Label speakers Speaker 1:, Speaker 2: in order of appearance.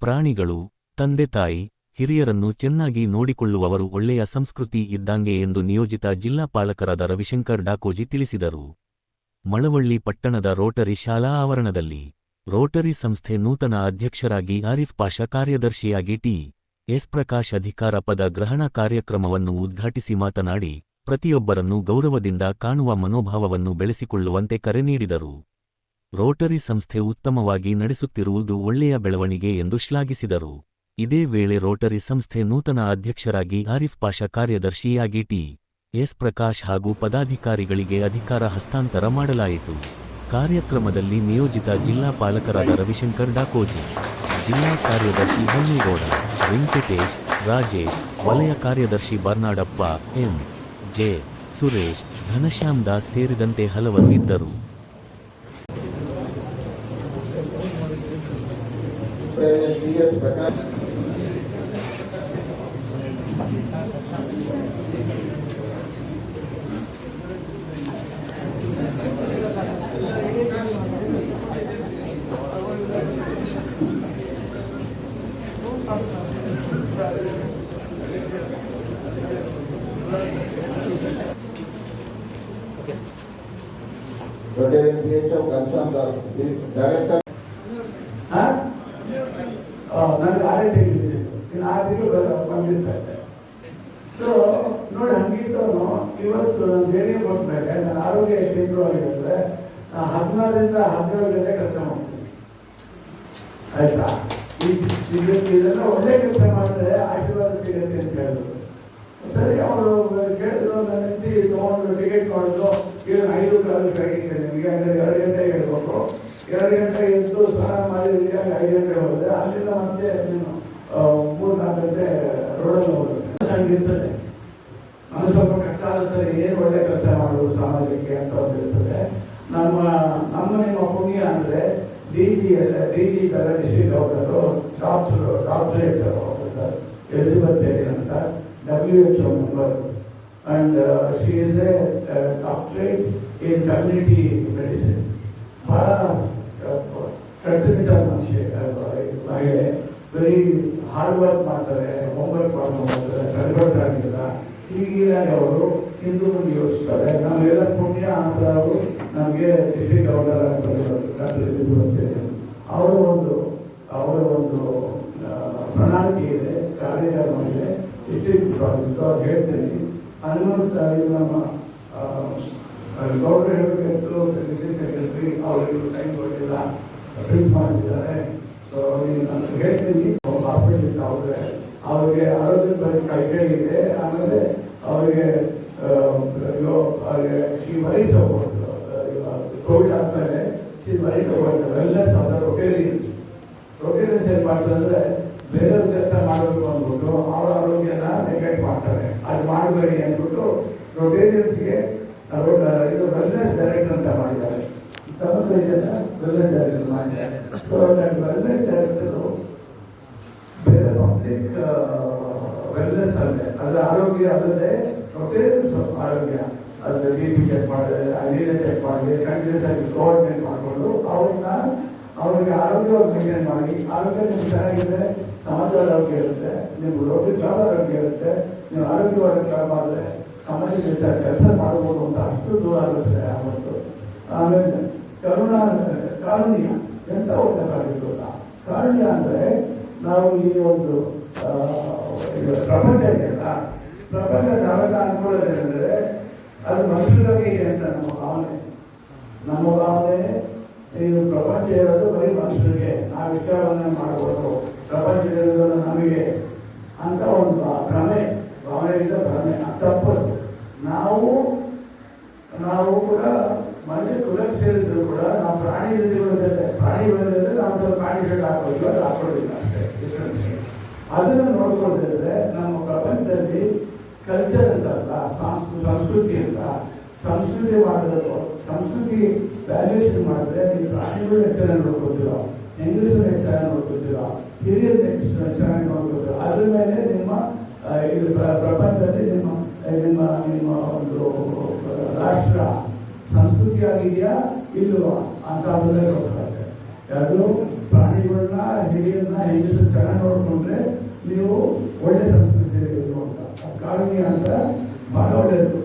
Speaker 1: ಪ್ರಾಣಿಗಳು, ತಂದೆ ತಾಯಿ, ಹಿರಿಯರನ್ನು ಚೆನ್ನಾಗಿ ನೋಡಿಕೊಳ್ಳುವವರು ಒಳ್ಳೆಯ ಸಂಸ್ಕೃತಿ ಇದ್ದಂಗೆ ಎಂದು ನಿಯೋಜಿತ ಜಿಲ್ಲಾಪಾಲಕರಾದ ರವಿಶಂಕರ್ ಡಾಕೋಜಿ ತಿಳಿಸಿದರು. ಮಳವಳ್ಳಿ ಪಟ್ಟಣದ ರೋಟರಿ ಶಾಲಾ ಆವರಣದಲ್ಲಿ, ರೋಟರಿ ಸಂಸ್ಥೆ ನೂತನ ಅಧ್ಯಕ್ಷರಾಗಿ ಆರಿಫ್ ಪಾಷಾ ಕಾರ್ಯದರ್ಶಿಯಾಗಿ ಟಿ. ಎಸ್. ಪ್ರಕಾಶ್ ಅಧಿಕಾರ ಪದ ಗ್ರಹಣ ಕಾರ್ಯಕ್ರಮವನ್ನು ಉದ್ಘಾಟಿಸಿ ಮಾತನಾಡಿ, ಪ್ರತಿಯೊಬ್ಬರನ್ನು ಗೌರವದಿಂದ ಕಾಣುವ ಮನೋಭಾವವನ್ನು ಬೆಳೆಸಿಕೊಳ್ಳುವಂತೆ ಕರೆ ನೀಡಿದರು. ರೋಟರಿ ಸಂಸ್ಥೆ ಉತ್ತಮವಾಗಿ ನಡೆಸುತ್ತಿರುವುದು ಒಳ್ಳೆಯ ಬೆಳವಣಿಗೆ ಎಂದು ಶ್ಲಾಘಿಸಿದರು. ಇದೇ ವೇಳೆ ರೋಟರಿ ಸಂಸ್ಥೆ ನೂತನ ಅಧ್ಯಕ್ಷರಾಗಿ ಆರಿಫ್ ಪಾಷಾ ಕಾರ್ಯದರ್ಶಿಯಾಗಿ ಟಿ. ಎಸ್. ಪ್ರಕಾಶ್ ಹಾಗೂ ಪದಾಧಿಕಾರಿಗಳಿಗೆ ಅಧಿಕಾರ ಹಸ್ತಾಂತರ ಮಾಡಲಾಯಿತು. ಕಾರ್ಯಕ್ರಮದಲ್ಲಿ ನಿಯೋಜಿತ ಜಿಲ್ಲಾ ಪಾಲಕರಾದ ರವಿಶಂಕರ್ ಡಾಕೋಜಿ, ಜಿಲ್ಲಾ ಕಾರ್ಯದರ್ಶಿ ಹೊನ್ನೇಗೌಡ ವೆಂಕಟೇಶ್, ರಾಜೇಶ್, ವಲಯ ಕಾರ್ಯದರ್ಶಿ ಬರ್ನಾಡಪ್ಪ ಎಂ ಜೆ. ಸುರೇಶ್, ಘನಶ್ಯಾಮ್ ದಾಸ್ ಸೇರಿದಂತೆ ಹಲವರು ಇದ್ದರು.
Speaker 2: T S Prakash Rotarian P H F Ghanashyam
Speaker 3: ನನಗೆ ಆರೋಗ್ಯ ಇದ್ದಿದ್ದು ಇನ್ನು ಆರು ತಿಂಗಳು ಬಂದಿರ್ತಾ ಇದ್ದೆ. ಸೊ ನೋಡಿ ಹಂಗಿತ್ತು ಇವತ್ತು ಬೇರೆ ಕೊಟ್ಮೇಲೆ ನನ್ನ ಆರೋಗ್ಯ ಕೇಂದ್ರವಾಗಿರುತ್ತೆ ನಾನು ಹದಿನಾರರಿಂದ ಹದಿನೇಳು ಗಂಟೆ ಕೆಲಸ ಮಾಡ್ತೀನಿ. ಆಯ್ತಾ? ಇದೆಲ್ಲ ಒಳ್ಳೆ ಕೆಲಸ ಮಾಡಿದ್ರೆ ಆಶೀರ್ವಾದ ಸಿಗುತ್ತೆ ಅಂತ ಹೇಳಿದ್ರು ಸರಿ ಅವರು ಕೇಳಿದ್ರು, ನನ್ನ ಹೆಂಡತಿ ತೊಗೊಂಡು ಟಿಕೆಟ್ ಮಾಡಿದ್ರು ಏನು ಐದು ಕಾಲೇಜ್ ಆಗಿದ್ದೆ ನಿಮಗೆ, ಅಂದರೆ ಎರಡು ಎರಡು ಗಂಟೆ ಎದ್ದು ಸ್ನಾನ ಮಾಡಿ ಐದು ಗಂಟೆ ಹೋದ್ರೆ ಅಲ್ಲಿಂದ ಮತ್ತೆ ನೀನು ಮೂರು ನಾಲ್ಕು ಗಂಟೆ ರೋಡಲ್ಲಿ ಹೋಗುತ್ತೆ ಹಂಗಿರ್ತದೆ ನಮ್ಗೆ ಸ್ವಲ್ಪ ಕಷ್ಟ ಅನಿಸ್ತದೆ. ಏನು ಒಳ್ಳೆ ಕೆಲಸ ಮಾಡೋದು ಸಮಾಜಕ್ಕೆ ಅಂತ ಒಂದು ಇರ್ತದೆ. ನಮ್ಮ ನಮ್ಮ ನಿಮ್ಮ ಪುಣ್ಯ ಅಂದರೆ ಡಿ ಜಿ ಡಿ ಜಿ ಇದ್ದಾರೆ district governor doctor doctorate sir Elizabeth ಅಂತ W H O member and she is a doctorate in community medicine ಭಾಳ ಕಟ್ಟುನಿಟ್ಟ ಮನುಷ್ಯ ವೆರಿ ಹಾರ್ಡ್ ವರ್ಕ್ ಮಾಡ್ತಾರೆ ಹೋಮ್ವರ್ಕ್ ಮಾಡ್ಕೊಂಡು ಹೋಗ್ತಾರೆ ಕನ್ವರ್ಸ್ ಆಗಿಲ್ಲ. ಹೀಗಾಗಿ ಅವರು ಹಿಂದೂ ಮುಂದೆ ಯೋಚಿಸ್ತಾರೆ. ನಾವೆಲ್ಲ ಪುಣ್ಯ ಅಂತ ಅವರು ನಮಗೆ ಎಲಿಜಬೆತ್ ಸೇರಿ ಅವರ ಒಂದು ಅವರ ಒಂದು ಪ್ರಣಾಳಿಕೆ ಇದೆ ಕಾರ್ಯಕ್ರಮ ಇದೆ ಇಟ್ಟಿಟ್ಟು ಅವ್ರು ಹೇಳ್ತೀನಿ. ಹನುಮಂತ ನಮ್ಮ ಹೇಳಬೇಕಿತ್ತು ಸೆಕ್ರೆಟರಿ ಅವರಿಗೆ ಟೈಮ್ ಕೊಟ್ಟಿಲ್ಲ. ಪ್ರಿಂಟ್ ಮಾಡಿದ್ದಾರೆ ಸೊ ನಾನು ಹೇಳ್ತೀನಿ ಹಾಸ್ಪಿಟಲ್ ಅವ್ರಿಗೆ ಅವ್ರಿಗೆ ಆರೋಗ್ಯದ ಬಗ್ಗೆ ಕೈ ಕೈ ಇದೆ ಆಮೇಲೆ ಅವರಿಗೆ ಅವರಿಗೆ ಶ್ರೀ ವರೀಸ್ ಕೋವಿಡ್ ಆದಮೇಲೆ ಶ್ರೀ ವರೀಸ್ ವೆಲ್ನೆಸ್ ಅಂತ ರೊಟೇರಿಯನ್ಸ್ ರೊಟೇರಿಯನ್ಸ್ ಏನು ಮಾಡ್ತಾರೆ ಅಂದರೆ ಬೇರೆಯವ್ರ ಕೆಲಸ ಮಾಡಬೇಕು ಅಂದ್ಬಿಟ್ಟು ಅವರ ಆರೋಗ್ಯನ ನೆಗ್ಲೆಕ್ಟ್ ಮಾಡ್ತಾರೆ ಅದು ಮಾಡಬೇಡಿ ಅಂದ್ಬಿಟ್ಟು ರೊಟೇರಿಯನ್ಸ್ಗೆ ಇದು ವೆಲ್ನೆಸ್ ಡೈರೆಕ್ಟ್ ಅಂತ ಮಾಡಿದ್ದಾರೆ ಸಮಸ್ಯೆ ಬೇರೆ ಪಬ್ಲಿಕ್ ವೆಲ್ನೆಸ್ ಅಲ್ಲದೆ ಅದರ ಆರೋಗ್ಯ ಅಲ್ಲದೆ ಸ್ವಲ್ಪ ಆರೋಗ್ಯ ಅದ್ರ ಬಿ ಪಿ ಚೆಕ್ ಮಾಡಿದ್ರೆ ನೀರೇ ಚೆಕ್ ಮಾಡಿದೆ ಕಂಟಿನ್ಯೂಸ್ ಆಗಿ ಕೋಆರ್ಡಿನೇಟ್ ಮಾಡಿಕೊಂಡು ಅವ್ರನ್ನ ಅವ್ರಿಗೆ ಆರೋಗ್ಯ ಮೇಂಟೈನ್ ಮಾಡಿ ಆರೋಗ್ಯ ನಿಮ್ಗೆ ಚೆನ್ನಾಗಿದ್ರೆ ಸಮಾಜದ ಆರೋಗ್ಯ ಇರುತ್ತೆ ನಿಮ್ಗೆ ರೋಗಿ ಕ್ಲಬ್ ಆರೋಗ್ಯ ಇರುತ್ತೆ ನೀವು ಆರೋಗ್ಯವಾಗಿ ಕ್ಲಬ್ ಮಾಡಿದ್ರೆ ಸಮಾಜಕ್ಕೆ ಕೆಲಸ ಮಾಡ್ಬೋದು ಅಂತ ಅಷ್ಟು ದೂರ ಆಗುತ್ತೆ ಆವತ್ತು ಆಮೇಲೆ ಕರುಣಾ ಕಾರುಣ್ಯ ಎಂತ ಒಂದು ಗೊತ್ತಾ ಕಾರಣ್ಯ ಅಂದರೆ ನಾವು ಈ ಒಂದು ಪ್ರಪಂಚ ಇದೆಯಲ್ಲ, ಪ್ರಪಂಚ ನಾವೆಲ್ಲ ಅನ್ಕೊಳ್ಳೋದೇನೆಂದರೆ ಅದು ಮನುಷ್ಯರಿಗೆ ಇದೆ ಅಂತ ನಮ್ಮ ಭಾವನೆ. ನಮ್ಮ ಭಾವನೆ, ಇದು ಪ್ರಪಂಚ ಇರೋದು ಬರೀ ಮನುಷ್ಯರಿಗೆ ನಾವು ಮಾಡಬಹುದು ಮಾಡ್ಬೋದು. ಇರೋದು ನಮಗೆ ಅಂತ ಒಂದು ಭ್ರಮೆ. ಭಾವನೆಯಿಂದ ಭ್ರಮೆ ಅದು ತಪ್ಪದು ನಾವು ನಾವು ಕೂಡ ಮನುಷ್ಯ ಕುಲಕ್ಕೆ ಸೇರಿದ್ರು ಕೂಡ ನಾವು ಪ್ರಾಣಿ ಜೊತೆ ಪ್ರಾಣಿ ಜೊತೆ ನಾವು ಸ್ವಲ್ಪ ಪ್ರಾಣಿಗಳು ಹಾಕೋದಿಲ್ಲ ಅದು ಹಾಕೊಳ್ಳೋದಿಲ್ಲ ಅಷ್ಟೇ ಡಿಫ್ರೆನ್ಸ್ ಅದನ್ನು ನೋಡ್ಕೊಂಡಿದ್ರೆ ನಮ್ಮ ಪ್ರಪಂಚದಲ್ಲಿ ಕಲ್ಚರ್ ಅಂತಲ್ಲ, ಸಾಂಸ್ಕೃ, ಸಂಸ್ಕೃತಿ ಅಂತ, ಸಂಸ್ಕೃತಿ ಮಾಡಿದ್ರು ಸಂಸ್ಕೃತಿ ವ್ಯಾಲ್ಯೂಷನ್ ಮಾಡಿದ್ರೆ ನೀವು ಪ್ರಾಣಿಗಳು ಹೆಚ್ಚಾಗಿ ನೋಡ್ಕೊತೀರ ಹೆಂಗಸರು ಹೆಚ್ಚಾಗಿ ನೋಡ್ಕೊತೀರ ಹಿರಿಯರು ಹೆಚ್ಚು ಚೆನ್ನಾಗಿ ನೋಡ್ಕೊತೀರ ಅದ್ರ ಮೇಲೆ ನಿಮ್ಮ ಇದು ಪ್ರಪಂಚದಲ್ಲಿ ನಿಮ್ಮ ನಿಮ್ಮ ನಿಮ್ಮ ಒಂದು ರಾಷ್ಟ್ರ ಸಂಸ್ಕೃತಿಯಾಗಿದೆಯಾ ಇಲ್ವಾ? ಅಂತ ಅದನ್ನೇ ನೋಡ್ತಾರೆ ಅದು ಪ್ರಾಣಿಗಳನ್ನ ಹಿರಿಯನ್ನ ಹೆಂಗಸರು ಚೆನ್ನಾಗಿ ನೋಡಿಕೊಂಡ್ರೆ ನೀವು ಒಳ್ಳೆ ಸಂಸ್ಕೃತಿ ಅಂತ. ಆ ಕಾರುಣ್ಯ ಅಂತ ಬಹಳ ಒಳ್ಳೆಯದು